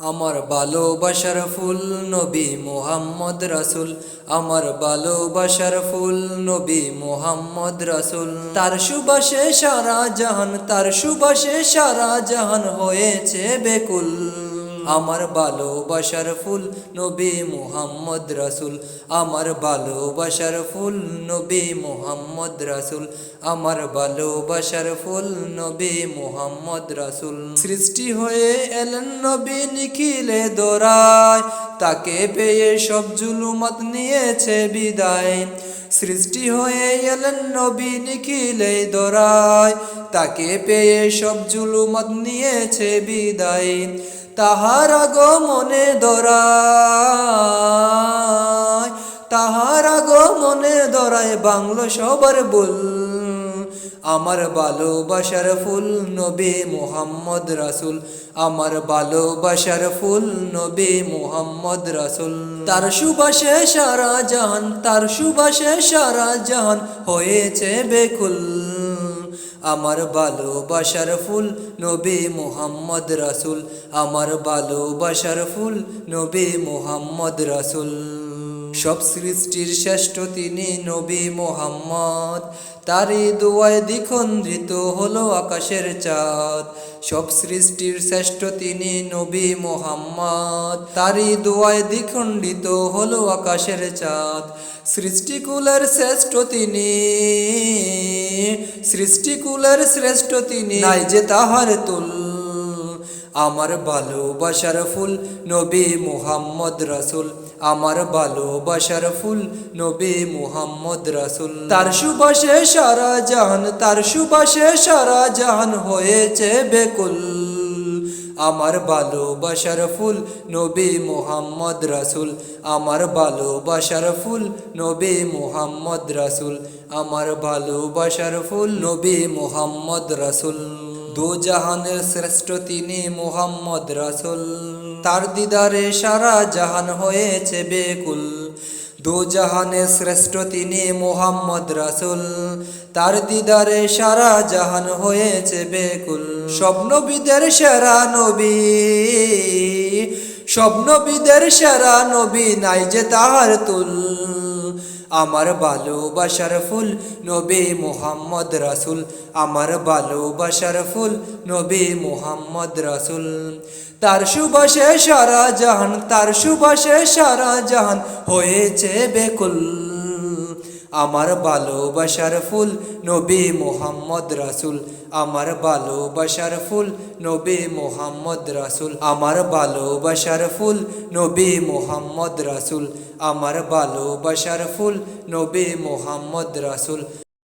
আমার ভালোবাসার ফুল নবী মোহাম্মদ রাসুল। আমার ভালোবাসার ফুল নবী মোহাম্মদ রাসুল। তার সুবাসে সারা জাহান, তার সুবাসে সারা জাহান হয়েছে বেকুল। আমার ভালোবাসার ফুল নবী মোহাম্মদ রাসুল। আমার ভালোবাসার ফুল নবী মোহাম্মদ রাসুল। আমার ভালোবাসার ফুল নবী মোহাম্মদ রাসুল। সৃষ্টি হয়ে এলেন নবী নিখিলে দোরায় তাকে পেয়ে সব জুলুমত নিয়েছে বিদায়। সৃষ্টি হয়ে এলেন নবী নিখিলে দোরায় তাকে পেয়ে সব জুলুমত নিয়েছে বিদায়। তাহার আগমনে দরায়, তাহার আগমনে দরায় বাংলো সবার বল। আমার ভালোবাসার ফুল নবী মোহাম্মদ রাসুল, আমার ভালোবাসার ফুল নবী মোহাম্মদ রাসুল। তার সুবাসে সারা জাহান, তার সুবাসে সারা জাহান হয়েছে বেকুল। আমার ভালোবাসার ফুল নবী মোহাম্মদ রাসুল। আমার ভালোবাসার ফুল নবী মোহাম্মদ রাসুল। সব সৃষ্টির শ্রেষ্ঠ তিনি নবী মোহাম্মদ। তারই দোয়ায় দ্বিখণ্ডিত হলো আকাশের চাঁদ। সব সৃষ্টির শ্রেষ্ঠ তিনি নবী মোহাম্মদ। তারই দোয়ায় দ্বিখণ্ডিত হলো আকাশের চাঁদ। সৃষ্টিকুলের শ্রেষ্ঠ তিনি, সৃষ্টিকুলের শ্রেষ্ঠ তিনি নাই যে তাহার তুল আমার ভালোবাসার ফুল, নবী মুহাম্মদ রাসুল। আমার ভালোবাসার ফুল, নবী মুহাম্মদ রাসুল। তার সুবাসে সারা জাহান, তার সুবাসে সারা জাহান হয়েছে বেকুল। আমার ভালোবাসার ফুল, নবী মুহাম্মদ রাসুল। আমার ভালোবাসার ফুল, নবী মুহাম্মদ রাসুল। আমার ভালোবাসার ফুল, নবী মুহাম্মদ রাসুল। দু জাহানের শ্রেষ্ঠ তিনি মুহাম্মদ রাসুল। তার দিদারে সারা জাহান হয়েছে বেকুল। দু জাহানের শ্রেষ্ঠ তিনি মোহাম্মদ রাসুল। তার দিদারে সারা জাহান হয়েছে বেকুল। স্বপ্নবিদের সেরা নবী। স্বপ্নবিদের সারা নবী নাই যে তাহার তুল। আমার ভালোবাসার ফুল নবী মোহাম্মদ রাসুল। আমার ভালোবাসার ফুল নবী মোহাম্মদ রাসুল। তার সুবাসে সারা জাহান, তার সুবাসে সারা জাহান হয়েছে বেকুল। আমার ভালোবাসার ফুল নবী মোহাম্মদ রাসুল। আমার ভালোবাসার ফুল নবী মোহাম্মদ রাসুল। আমার ভালোবাসার ফুল নবী মোহাম্মদ রাসুল। আমার ভালোবাসার ফুল নবী মোহাম্মদ রাসুল।